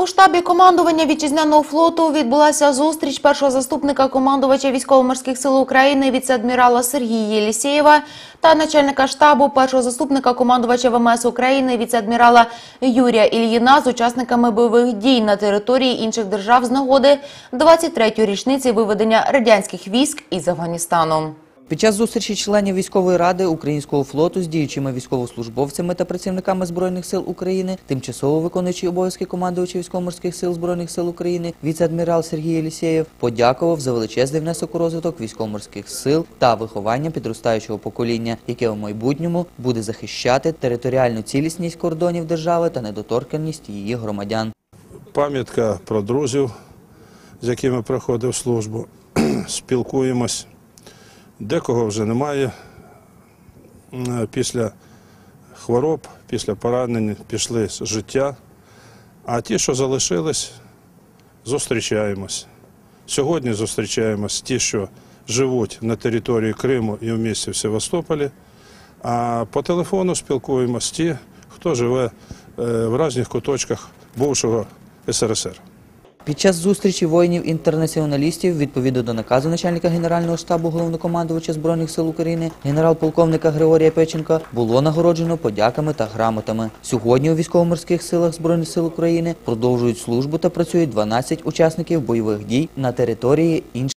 У штабі командування вітчизняного флоту відбулася зустріч першого заступника командувача військово-морських сил України віце-адмірала Сергія Єлісєєва та начальника штабу першого заступника командувача ВМС України віце-адмірала Юрія Ільїна з учасниками бойових дій на території інших держав з нагоди 23-ї річниці виведення радянських військ із Афганістану. Під час зустрічі членів військової ради українського флоту з діючими військовослужбовцями та працівниками збройних сил України, тимчасово виконуючий обов'язки командувача військово-морських сил збройних сил України, віце-адмірал Сергій Єлісєєв подякував за величезний внесок у розвиток військово-морських сил та виховання підростаючого покоління, яке в майбутньому буде захищати територіальну цілісність кордонів держави та недоторканність її громадян. пам'ятка про друзів, з якими проходив службу. Спілкуємось. Декого вже немає. Після хвороб, після поранень пішли з життя. А ті, що залишились, зустрічаємось. Сьогодні зустрічаємось ті, що живуть на території Криму і в місті в Севастополі. А по телефону спілкуємось ті, хто живе е, в різних куточках бувшого СРСР. Під час зустрічі воїнів-інтернаціоналістів, відповідно до наказу начальника Генерального штабу головнокомандувача Збройних сил України, генерал-полковника Григорія Печенка, було нагороджено подяками та грамотами. Сьогодні у військово-морських силах Збройних сил України продовжують службу та працюють 12 учасників бойових дій на території інших